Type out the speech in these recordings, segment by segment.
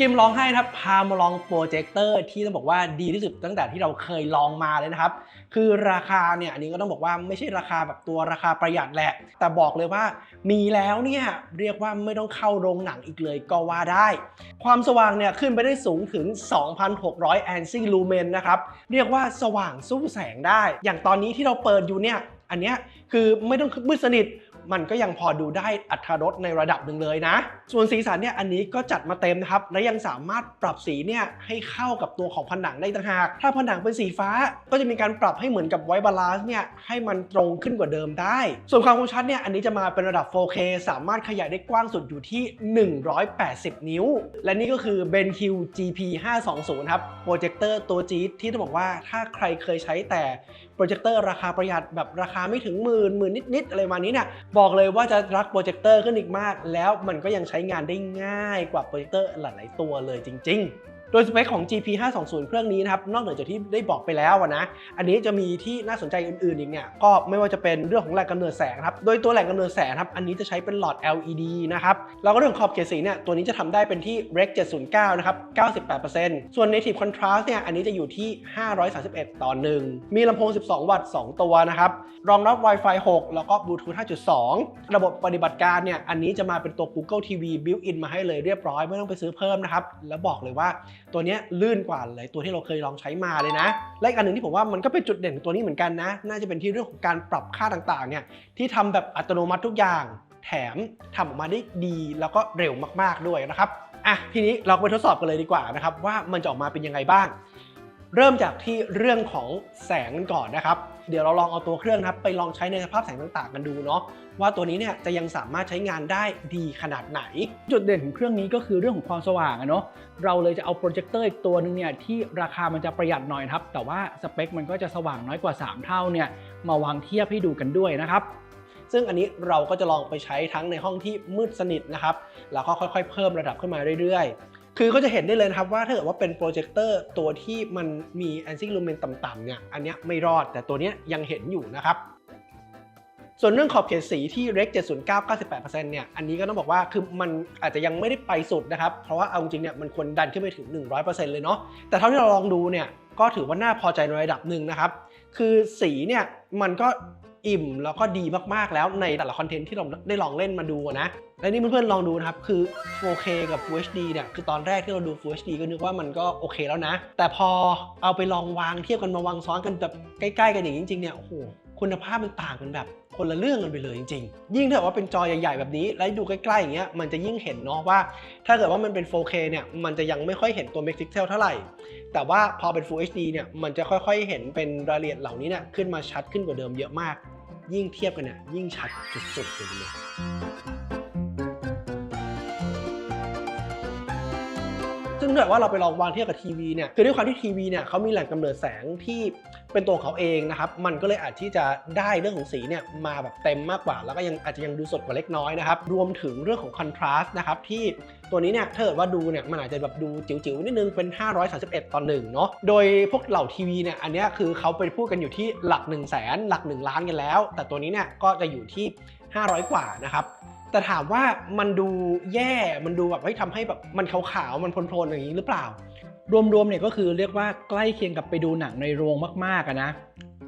กิมร้องให้นะครับพามาลองโปรเจคเตอร์ที่ต้องบอกว่าดีที่สุดตั้งแต่ที่เราเคยลองมาเลยนะครับ คือราคาเนี่ยอันนี้ก็ต้องบอกว่าไม่ใช่ราคาแบบตัวราคาประหยัดแหละ แต่บอกเลยว่ามีแล้วเนี่ยเรียกว่าไม่ต้องเข้าโรงหนังอีกเลยก็ว่าได้ ความสว่างเนี่ยขึ้นไปได้สูงถึง 2,600 a n s i lumen นะครับ เรียกว่าสว่างสู้แสงได้ อย่างตอนนี้ที่เราเปิดอยู่เนี่ยอันเนี้ยคือไม่ต้องมืดสนิท มันก็ยังพอดูได้อัตรรสในระดับหนึ่งเลยนะ ส่วนสีสันเนี่ยอันนี้ก็จัดมาเต็มนะครับ และยังสามารถปรับสีเนี่ยให้เข้ากับตัวของผนังได้ต่างหาก ถ้าผนังเป็นสีฟ้าก็จะมีการปรับให้เหมือนกับไวบาลานซ์เนี่ยให้มันตรงขึ้นกว่าเดิมได้ ส่วนความคมชัดเนี่ยอันนี้จะมาเป็นระดับ 4K สามารถขยายได้กว้างสุดอยู่ที่ 180 นิ้ว และนี่ก็คือ BenQ GP 520ครับโปรเจคเตอร์ตัวจี๊ดที่ต้องบอกว่าถ้าใครเคยใช้แต่โปรเจคเตอร์ราคาประหยัดแบบราคาไม่ถึงหมื่นหมื่นนิดๆอะไรประมาณนี้เนี่ยบอกเลยว่าจะรักโปรเจคเตอร์ขึ้นอีกมาก แล้วมันก็ยังใช้งานได้ง่ายกว่าโปรเจคเตอร์หลาย ๆ ตัวเลยจริง ๆ โดยสเปคของ GP 520เครื่องนี้นะครับนอกเหนือจากที่ได้บอกไปแล้วนะอันนี้จะมีที่น่าสนใจอื่นๆอีกเนี่ยก็ไม่ว่าจะเป็นเรื่องของแหล่งกำเนิดแสงครับโดยตัวแหล่งกำเนิดแสงครับอันนี้จะใช้เป็นหลอด LED นะครับแล้วก็เรื่องขอบเขตสีเนี่ยตัวนี้จะทำได้เป็นที่ Rec 709นะครับ98%ส่วน Native Contrast เนี่ยอันนี้จะอยู่ที่ 531 ต่อ 1 มีลำโพง 12 วัตต์ 2 ตัวนะครับรองรับ Wi-Fi 6 แล้วก็ Bluetooth 5.2 ระบบปฏิบัติการเนี่ยอันนี้จะมาเป็นตัว Google TV built-in มาให้เลยเรียบร้อยไม่ต้องไปซื้อเพิ่มนะครับแล้วบอกเลยว่า ตัวนี้ลื่นกว่าหลายตัวที่เราเคยลองใช้มาเลยนะ และอีกอันหนึ่งที่ผมว่ามันก็เป็นจุดเด่นของตัวนี้เหมือนกันนะ น่าจะเป็นที่เรื่องของการปรับค่าต่างๆเนี่ยที่ทำแบบอัตโนมัติทุกอย่าง แถมทำออกมาได้ดีแล้วก็เร็วมากๆด้วยนะครับอะทีนี้เราไปทดสอบกันเลยดีกว่านะครับว่ามันจะออกมาเป็นยังไงบ้าง เริ่มจากที่เรื่องของแสงกันก่อนนะครับ เดี๋ยวเราลองเอาตัวเครื่องครับไปลองใช้ในสภาพแสงต่างๆ กันดูเนาะว่าตัวนี้เนี่ยจะยังสามารถใช้งานได้ดีขนาดไหน จุดเด่นของเครื่องนี้ก็คือเรื่องของความสว่างอะเนาะเราเลยจะเอาโปรเจคเตอร์อีกตัวหนึงเนี่ยที่ราคามันจะประหยัดหน่อยครับ แต่ว่าสเปคมันก็จะสว่างน้อยกว่า 3 เท่าเนี่ยมาวางเทียบให้ดูกันด้วยนะครับซึ่งอันนี้เราก็จะลองไปใช้ทั้งในห้องที่มืดสนิทนะครับ แล้วก็ค่อยๆ เพิ่มระดับขึ้นมาเรื่อยๆ คือก็จะเห็นได้เลยนะครับว่าถ้าเกิดว่าเป็นโปรเจคเตอร์ตัวที่มันมี a n s i lumen ต่ำๆเนี่ยอันนี้ไม่รอดแต่ตัวนี้ยังเห็นอยู่นะครับ ส่วนเรื่องขอบเขตสีที่ Rec 709 98%เนี่ยอันนี้ก็ต้องบอกว่าคือมันอาจจะยังไม่ได้ไปสุดนะครับ เพราะว่าเอาจริงเนี่ยมันควรดันขึ้นไปถึง 100%เลยเนาะแต่เท่าที่เราลองดูเนี่ยก็ถือว่าน่าพอใจในระดับหนึ่งนะครับ คือสีเนี่ยมันก็ อิ่มแล้วก็ดีมากๆแล้วในแต่ละคอนเทนต์ที่เราได้ลองเล่นมาดูนะ และนี่เพื่อนๆลองดูนะครับ คือ 4K กับ Full HD เนี่ยคือตอนแรกที่เราดู Full HD ก็นึกว่ามันก็โอเคแล้วนะ แต่พอเอาไปลองวางเทียบกันมาวางซ้อนกันแบบใกล้ๆกันอย่างจริงๆเนี่ยโอ้โหคุณภาพมันต่างกันแบบคนละเรื่องกันไปเลยจริง ๆ ยิ่งถ้าเกิดว่าเป็นจอใหญ่ ๆ แบบนี้ แล้วดูใกล้ๆอย่างเงี้ย มันจะยิ่งเห็นเนาะว่า ถ้าเกิดว่ามันเป็น 4K เนี่ย มันจะยังไม่ค่อยเห็นตัวเมกซิเซลเท่าไหร่ แต่ว่าพอเป็น Full HD เนี่ย มันจะค่อยๆ เห็นเป็นรายละเอียดเหล่านี้เนี่ยขึ้นมาชัดขึ้นกว่าเดิมเยอะมาก ยิ่งเทียบกันเนี่ยยิ่งชัดสุดๆไปเลย ซึ่งถ้าเกิดว่าเราไปลองวางเทียบกับทีวีเนี่ยคือด้วยความที่ทีวีเนี่ยเขามีแหล่งกำเนิดแสงที่เป็นตัวของเขาเองนะครับมันก็เลยอาจที่จะได้เรื่องของสีเนี่ยมาแบบเต็มมากกว่า แล้วก็ยังอาจจะยังดูสดกว่าเล็กน้อยนะครับรวมถึงเรื่องของคอนทราสต์นะครับที่ตัวนี้เนี่ยถ้าเกิดว่าดูเนี่ยมันอาจจะแบบดูจิ๋วๆนิดนึงเป็น 531 ต่อหนึ่งเนาะโดยพวกเหล่าทีวีเนี่ยอันนี้คือเขาไปพูดกันอยู่ที่หลัก 1 0 0 0 0แสนหลัก 1 ล้านกันแล้ว แต่ตัวนี้เนี่ยก็จะอยู่ที่ 500 กว่านะครับ แต่ถามว่ามันดูแย่มันดูแบบเฮ้ยทำให้แบบมันขาวๆมันโพลนๆอย่างนี้หรือเปล่า รวมๆเนี่ยก็คือเรียกว่าใกล้เคียงกับไปดูหนังในโรงมากๆนะ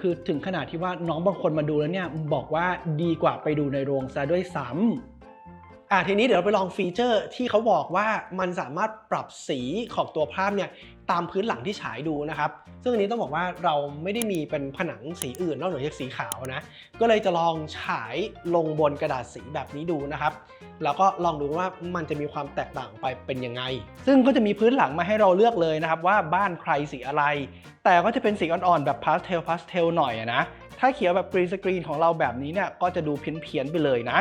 คือถึงขนาดที่ว่าน้องบางคนมาดูแล้วเนี่ยบอกว่าดีกว่าไปดูในโรงซะด้วยซ้ำ อะทีนี้เดี๋ยวเราไปลองฟีเจอร์ที่เขาบอกว่ามันสามารถปรับสีของตัวภาพเนี่ยตามพื้นหลังที่ฉายดูนะครับ ซึ่งอันนี้ต้องบอกว่าเราไม่ได้มีเป็นผนังสีอื่นนอกเหนือจากสีขาวนะ ก็เลยจะลองฉายลงบนกระดาษสีแบบนี้ดูนะครับ แล้วก็ลองดูว่ามันจะมีความแตกต่างไปเป็นยังไง ซึ่งก็จะมีพื้นหลังมาให้เราเลือกเลยนะครับ ว่าบ้านใครสีอะไร แต่ก็จะเป็นสีอ่อนๆแบบพาสเทลพาสเทลหน่อยนะ ถ้าเขียวแบบกรีนสกรีนของเราแบบนี้เนี่ยก็จะดูเพี้ยนๆไปเลยนะ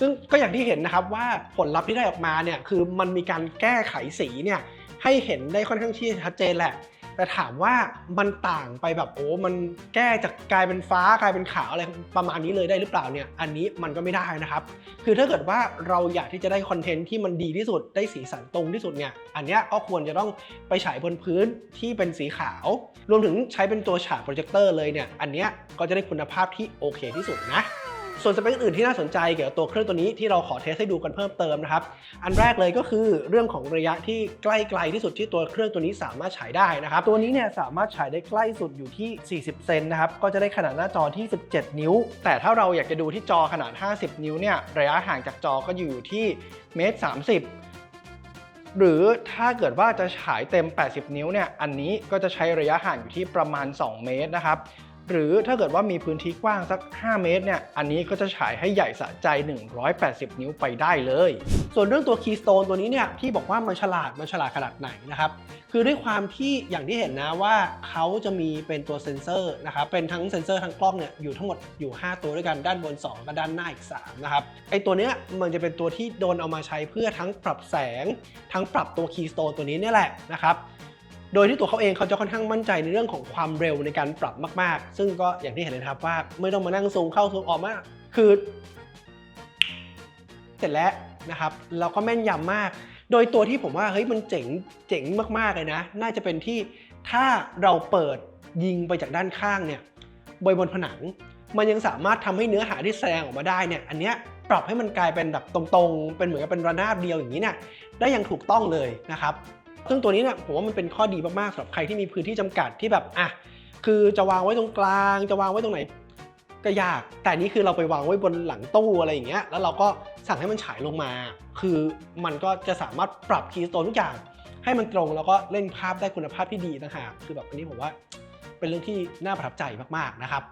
ซึ่งก็อย่างที่เห็นนะครับว่าผลลัพธ์ที่ได้ออกมาเนี่ยคือมันมีการแก้ไขสีเนี่ยให้เห็นได้ค่อนข้างที่ชัดเจนแหละ แต่ถามว่ามันต่างไปแบบโอ้มันแก้จากกลายเป็นฟ้ากลายเป็นขาวอะไรประมาณนี้เลยได้หรือเปล่าเนี่ยอันนี้มันก็ไม่ได้นะครับ คือถ้าเกิดว่าเราอยากที่จะได้คอนเทนต์ที่มันดีที่สุดได้สีสันตรงที่สุดเนี่ยอันนี้ก็ควรจะต้องไปฉายบนพื้นที่เป็นสีขาว รวมถึงใช้เป็นตัวฉากโปรเจคเตอร์เลยเนี่ยอันนี้ก็จะได้คุณภาพที่โอเคที่สุดนะ ส่วนสเปคอื่นที่น่าสนใจเกี่ยวกับตัวเครื่องตัวนี้ที่เราขอเทสให้ดูกันเพิ่มเติมนะครับ อันแรกเลยก็คือเรื่องของระยะที่ใกล้ไกลที่สุดที่ตัวเครื่องตัวนี้สามารถฉายได้นะครับ ตัวนี้เนี่ยสามารถฉายได้ใกล้สุดอยู่ที่ 40 เซนนะครับ ก็จะได้ขนาดหน้าจอที่ 17 นิ้ว แต่ถ้าเราอยากจะดูที่จอขนาด 50 นิ้วเนี่ยระยะห่างจากจอก็อยู่ที่เมตร30หรือถ้าเกิดว่าจะฉายเต็ม 80 นิ้วเนี่ย อันนี้ก็จะใช้ระยะห่างอยู่ที่ประมาณ 2 เมตรนะครับ หรือถ้าเกิดว่ามีพื้นที่กว้างสัก 5 เมตรเนี่ย อันนี้ก็จะฉายให้ใหญ่สะใจ 180 นิ้วไปได้เลย ส่วนเรื่องตัว Keystone ตัวนี้เนี่ยที่บอกว่ามันฉลาดมันฉลาดขนาดไหนนะครับ คือด้วยความที่อย่างที่เห็นนะว่าเขาจะมีเป็นตัวเซ็นเซอร์นะครับเป็นทั้งเซ็นเซอร์ทั้งกล้องเนี่ยอยู่ทั้งหมดอยู่ 5 ตัวด้วยกันด้านบน2แล้วก็ด้านหน้าอีก 3 นะครับไอตัวเนี้ยมันจะเป็นตัวที่โดนเอามาใช้เพื่อทั้งปรับแสง ทั้งปรับตัว Keystone ตัวนี้เนี่ยแหละนะครับ โดยที่ตัวเขาเองเขาจะค่อนข้างมั่นใจในเรื่องของความเร็วในการปรับมากๆ ซึ่งก็อย่างที่เห็นเลยนะครับว่าไม่ต้องมานั่งซูมเข้าซูมออกมากคือ เสร็จแล้วนะครับแล้วก็แม่นยำมาก โดยตัวที่ผมว่าเฮ้ยมันเจ๋งเจ๋งมากๆเลยนะ น่าจะเป็นที่ถ้าเราเปิดยิงไปจากด้านข้างเนี่ยบนบนผนัง มันยังสามารถทำให้เนื้อหาที่แสดงออกมาได้เนี่ยอันเนี้ยปรับให้มันกลายเป็นแบบตรงๆ เป็นเหมือนกับเป็นระนาบเดียวอย่างนี้เนี่ยได้อย่างถูกต้องเลยนะครับ ซึ่งตัวนี้เนี่ยผมว่ามันเป็นข้อดีมากๆสำหรับใครที่มีพื้นที่จำกัดที่แบบอะคือจะวางไว้ตรงกลาง จะวางไว้ตรงไหนก็ยาก แต่นี่คือเราไปวางไว้บนหลังตู้อะไรอย่างเงี้ย แล้วเราก็สั่งให้มันฉายลงมา คือมันก็จะสามารถปรับคีย์สโตนทุกอย่าง ให้มันตรงแล้วก็เล่นภาพได้คุณภาพที่ดีต่างหากคือแบบอันนี้ผมว่าเป็นเรื่องที่น่าประทับใจมากๆนะครับ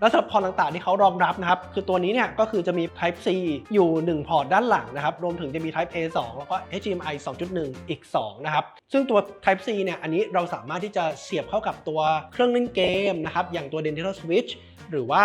แล้วสำหรับพอร์ตต่างๆที่เขารองรับนะครับคือตัวนี้เนี่ยก็คือจะมี Type C อยู่ 1 พอร์ตด้านหลังนะครับรวมถึงจะมี Type A 2 แล้วก็ HDMI 2.1 อีก 2 นะครับ ซึ่งตัว Type C เนี่ยอันนี้เราสามารถที่จะเสียบเข้ากับตัวเครื่องเล่นเกมนะครับอย่างตัว Nintendo Switch หรือว่า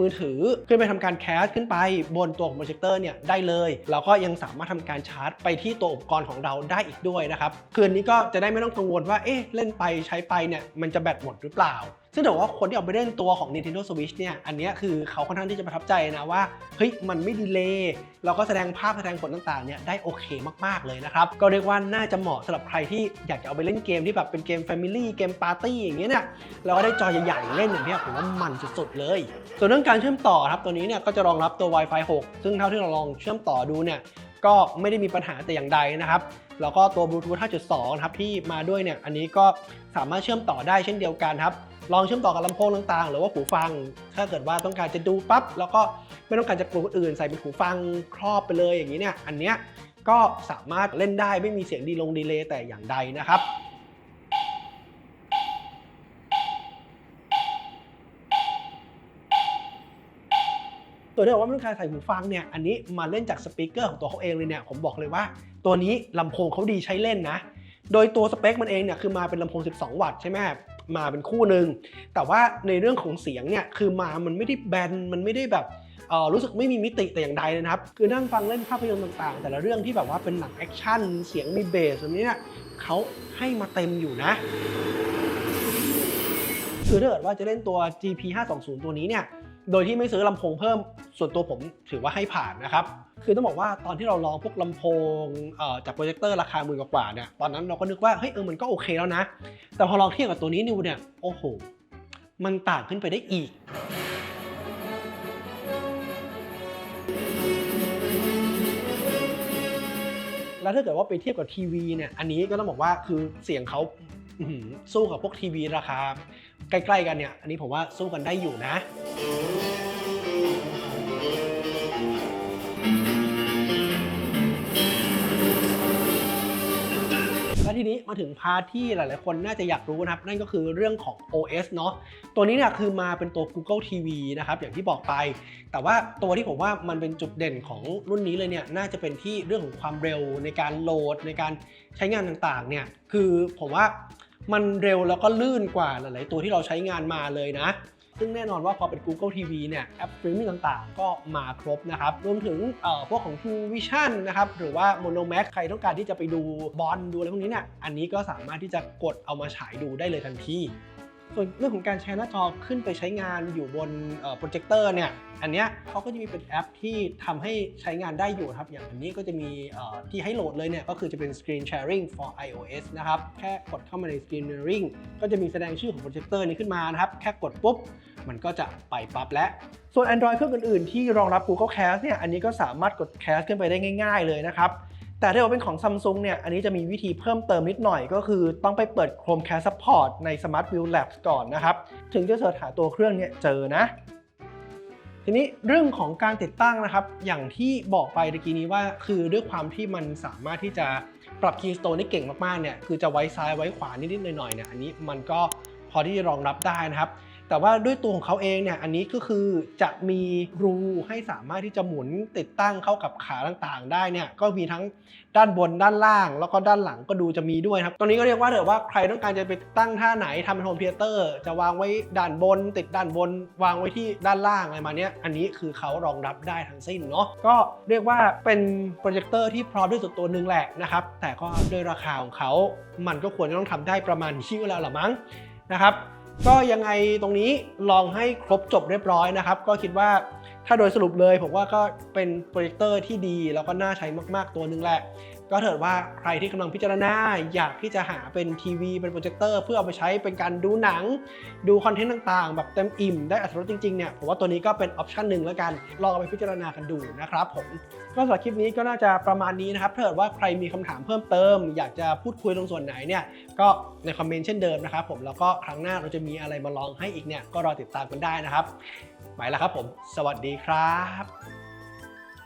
มือถือขึ้นไปทำการแคสขึ้นไปบนตัวของโปรเจคเตอร์เนี่ยได้เลยแล้วก็ยังสามารถทำการชาร์จไปที่ตัวอุปกรณ์ของเราได้อีกด้วยนะครับคืนนี้ก็จะได้ไม่ต้องกังวลว่าเอ๊ะเล่นไปใช้ไปเนี่ยมันจะแบตหมดหรือเปล่า ซึ่งแต่ว่าคนที่เอาไปเล่นตัวของ Nintendo Switch เนี่ย อันนี้คือเขาค่อนข้างที่จะประทับใจนะว่า เฮ้ย มันไม่ดีเลย์แล้วก็แสดงภาพแสดงผลต่างๆ เนี่ย ได้โอเคมากๆ เลยนะครับ ก็เรียกว่าน่าจะเหมาะสำหรับใครที่อยากจะเอาไปเล่นเกมที่แบบเป็นเกม Family เกมปาร์ตี้อย่างเงี้ยเนี่ยแล้วก็ได้จอใหญ่ๆ เล่นอย่างเนี้ยผมว่ามันสุดๆ เลย ส่วนเรื่องการเชื่อมต่อครับ ตัวนี้เนี่ยก็จะรองรับตัว Wi-Fi 6 ซึ่งเท่าที่เราลองเชื่อมต่อดูเนี่ยก็ไม่ได้มีปัญหาแต่อย่างใดนะครับ แล้วก็ตัวบลูทูธ 5.2 นะครับที่มาด้วยเนี่ยอันนี้ก็สามารถเชื่อมต่อได้เช่นเดียวกันครับ ลองเชื่อมต่อกับลำโพงต่างๆ หรือว่าหูฟัง ถ้าเกิดว่าต้องการจะดูปั๊บแล้วก็ไม่ต้องการจะปลูกคนอื่นใส่เป็นหูฟังครอบไปเลยอย่างนี้เนี่ยอันเนี้ยก็สามารถเล่นได้ไม่มีเสียงดีลงดีเลย์แต่อย่างใดนะครับ ตัวที่บอกว่าไม่ต้องการใส่หูฟังเนี่ยอันนี้มาเล่นจากสปีกเกอร์ของตัวเขาเองเลยเนี่ยผมบอกเลยว่า ตัวนี้ลำโพงเขาดีใช้เล่นนะ โดยตัวสเปคมันเองเนี่ยคือมาเป็นลำโพง 12 วัตต์ใช่ไหมมาเป็นคู่หนึ่งแต่ว่าในเรื่องของเสียงเนี่ยคือมามันไม่ได้แบนมันไม่ได้แบบเออรู้สึกไม่มีมิติแต่อย่างใดนะครับ คือนั่งฟังเล่นภาพยนตร์ต่างๆ แต่ละเรื่องที่แบบว่าเป็นหนังแอคชั่น เสียงมีเบสแบบนี้เนี่ยเขาให้มาเต็มอยู่นะ คือถ้าเกิดว่าจะเล่นตัว GP 520ตัวนี้เนี่ย โดยที่ไม่ซื้อลำโพงเพิ่มส่วนตัวผมถือว่าให้ผ่านนะครับ คือต้องบอกว่าตอนที่เราลองพวกลำโพงจากโปรเจคเตอร์ราคาหมื่นกว่าเนี่ยตอนนั้นเราก็นึกว่าเฮ้ยเออมันก็โอเคแล้วนะ แต่พอลองเทียบกับตัวนี้นิวเนี่ยโอ้โหมันต่างขึ้นไปได้อีกแล้วถ้าเกิดว่าไปเทียบกับทีวีเนี่ย อันนี้ก็ต้องบอกว่าคือเสียงเขาสู้กับพวกทีวีราคา ใกล้ๆกันเนี่ย อันนี้ผมว่าสู้กันได้อยู่นะและทีนี้มาถึงพาร์ทที่หลาย ๆ คนน่าจะอยากรู้นะครับ นั่นก็คือเรื่องของ OS เนาะตัวนี้เนี่ยคือมาเป็นตัว Google TV นะครับ อย่างที่บอกไป แต่ว่าตัวที่ผมว่ามันเป็นจุดเด่นของรุ่นนี้เลยเนี่ยน่าจะเป็นที่เรื่องของความเร็วในการโหลดในการใช้งานต่าง ๆ เนี่ยคือผมว่า มันเร็วแล้วก็ลื่นกว่าหลาย ๆ ตัวที่เราใช้งานมาเลยนะ ซึ่งแน่นอนว่าพอเป็น Google TV เนี่ยแอปสตรีมมิ่งต่าง ๆ ก็มาครบนะครับ รวมถึงพวกของ True Vision นะครับ หรือว่า Monomax ใครต้องการที่จะไปดูบอลดูอะไรพวกนี้เนี่ย อันนี้ก็สามารถที่จะกดเอามาฉายดูได้เลยทันที ส่วนเรื่องของการแชร์หน้าจอขึ้นไปใช้งานอยู่บนโปรเจคเตอร์เนี่ย อันเนี้ยเขาก็จะมีเป็นแอปที่ทำให้ใช้งานได้อยู่ครับ อย่างอันนี้ก็จะมีที่ให้โหลดเลยเนี่ย ก็คือจะเป็น Screen Sharing for iOS นะครับ แค่กดเข้ามาใน Screen Mirroring ก็จะมีแสดงชื่อของโปรเจคเตอร์นี้ขึ้นมานะครับ แค่กดปุ๊บ มันก็จะไปปั๊บแล้วส่วน Android เครื่องอื่นๆ ที่รองรับ Google Cast เนี่ย อันนี้ก็สามารถกด Cast ขึ้นไปได้ง่าย ๆ เลยนะครับ แต่ถ้าเกิดเป็นของ Samsung เนี่ย อันนี้จะมีวิธีเพิ่มเติมนิดหน่อยก็คือต้องไปเปิด Chromecast Support ใน Smart View Labs ก่อนนะครับ ถึงจะเสิร์ชหาตัวเครื่องเนี่ยเจอนะ ทีนี้เรื่องของการติดตั้งนะครับ อย่างที่บอกไปตะกี้นี้ว่า คือด้วยความที่มันสามารถที่จะปรับ Keystone ได้เก่งมากๆเนี่ย คือจะไว้ซ้ายไว้ขวานิดๆหน่อยๆเนี่ย อันนี้มันก็พอที่จะรองรับได้นะครับ แต่ว่าด้วยตัวของเขาเองเนี่ยอันนี้ก็คือจะมีรูให้สามารถที่จะหมุนติดตั้งเข้ากับขาต่างๆ ได้เนี่ยก็มีทั้งด้านบนด้านล่าง แล้วก็ด้านหลังก็ดูจะมีด้วยครับตรงนี้ก็เรียกว่าเถอะว่าใครต้องการจะไปตั้งท่าไหนทำเป็นโฮมเทเตอร์จะวางไว้ด้านบน ติดด้านบน วางไว้ที่ด้านล่างอะไรมาเนี้ยอันนี้คือเขารองรับได้ทั้งสิ้นเนาะก็เรียกว่าเป็นโปรเจคเตอร์ที่พร้อมที่สุดตัวหนึ่งแหละนะครับแต่ก็ด้วยราคาของเขามันก็ควรจะต้องทำได้ประมาณนี้แล้วละมั้งนะครับ ก็ยังไงตรงนี้ลองให้ครบจบเรียบร้อยนะครับ ก็คิดว่าถ้าโดยสรุปเลยผมว่าก็เป็นโปรเจคเตอร์ที่ดีแล้วก็น่าใช้มากๆตัวหนึ่งแหละ ก็เถิดว่าใครที่กำลังพิจารณาอยากที่จะหาเป็นทีวีเป็นโปรเจคเตอร์เพื่อเอาไปใช้เป็นการดูหนัง ดูคอนเทนต์ต่างๆ แบบเต็มอิ่มได้อัตรรสจริงๆเนี่ยผมว่าตัวนี้ก็เป็นออปชันหนึ่งแล้วกันลองเอาไปพิจารณากันดูนะครับผมก็สำหรับคลิปนี้ก็น่าจะประมาณนี้นะครับถ้าเกิดว่าใครมีคำถามเพิ่มเติม อยากจะพูดคุยตรงส่วนไหนเนี่ยก็ในคอมเมนต์เช่นเดิมนะครับผมแล้วก็ครั้งหน้าเราจะมีอะไรมาลองให้อีกเนี่ยก็รอติดตามกันได้นะครับไปแล้วครับผม สวัสดีครับ